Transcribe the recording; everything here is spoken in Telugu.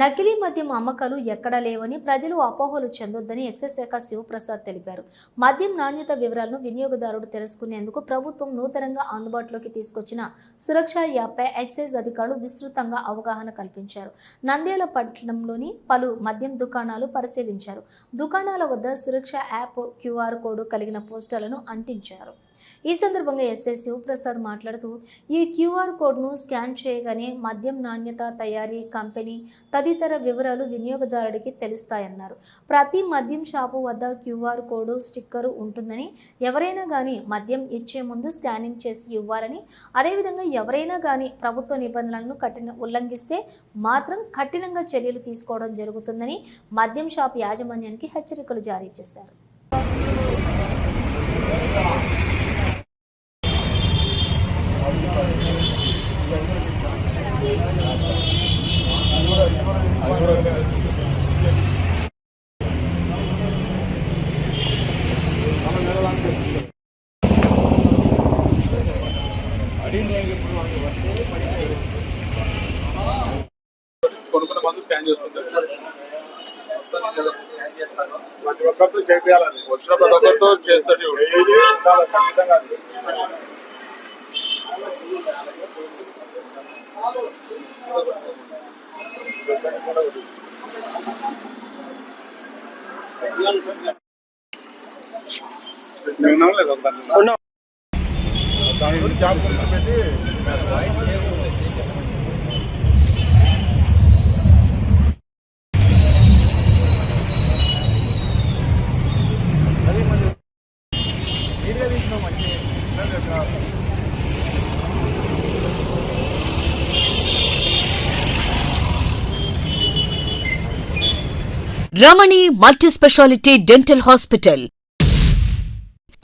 నకిలీ మద్యం అమ్మకాలు ఎక్కడా లేవని ప్రజలు అపోహలు చెందొద్దని ఎక్సైజ్ శాఖ శివప్రసాద్ తెలిపారు. మద్యం నాణ్యత వివరాలను వినియోగదారుడు తెలుసుకునేందుకు ప్రభుత్వం నూతనంగా అందుబాటులోకి తీసుకొచ్చిన సురక్ష యాప్పై ఎక్సైజ్ అధికారులు విస్తృతంగా అవగాహన కల్పించారు. నంద్యాల పట్టణంలోని పలు మద్యం దుకాణాలు పరిశీలించారు. దుకాణాల వద్ద సురక్ష యాప్ క్యూఆర్ కోడ్ కలిగిన పోస్టర్లను అంటించారు. ఈ సందర్భంగా ఎస్ఐ శివప్రసాద్ మాట్లాడుతూ ఈ క్యూఆర్ కోడ్ను స్కాన్ చేయగానే మద్యం నాణ్యత తయారీ కంపెనీ తదితర వివరాలు వినియోగదారుడికి తెలుస్తాయన్నారు. ప్రతి మద్యం షాపు వద్ద క్యూఆర్ కోడ్ స్టిక్కరు ఉంటుందని ఎవరైనా కానీ మద్యం ఇచ్చే ముందు స్కానింగ్ చేసి ఇవ్వాలని అదేవిధంగా ఎవరైనా కానీ ప్రభుత్వ నిబంధనలను కఠిన ఉల్లంఘిస్తే మాత్రం కఠినంగా చర్యలు తీసుకోవడం జరుగుతుందని మద్యం షాప్ యాజమాన్యానికి హెచ్చరికలు జారీ చేశారు. కొనుక్కున్న మందు స్కాన్ చేస్తుంటారు ప్రతి ఒక్కరితో చేయాలని వచ్చిన ప్రతి ఒక్కరితో చేస్తాడు ఖచ్చితంగా ఉన్నాం లేదా? దాని గురించి జాబ్ పెట్టి Ramani multi specialty dental hospital.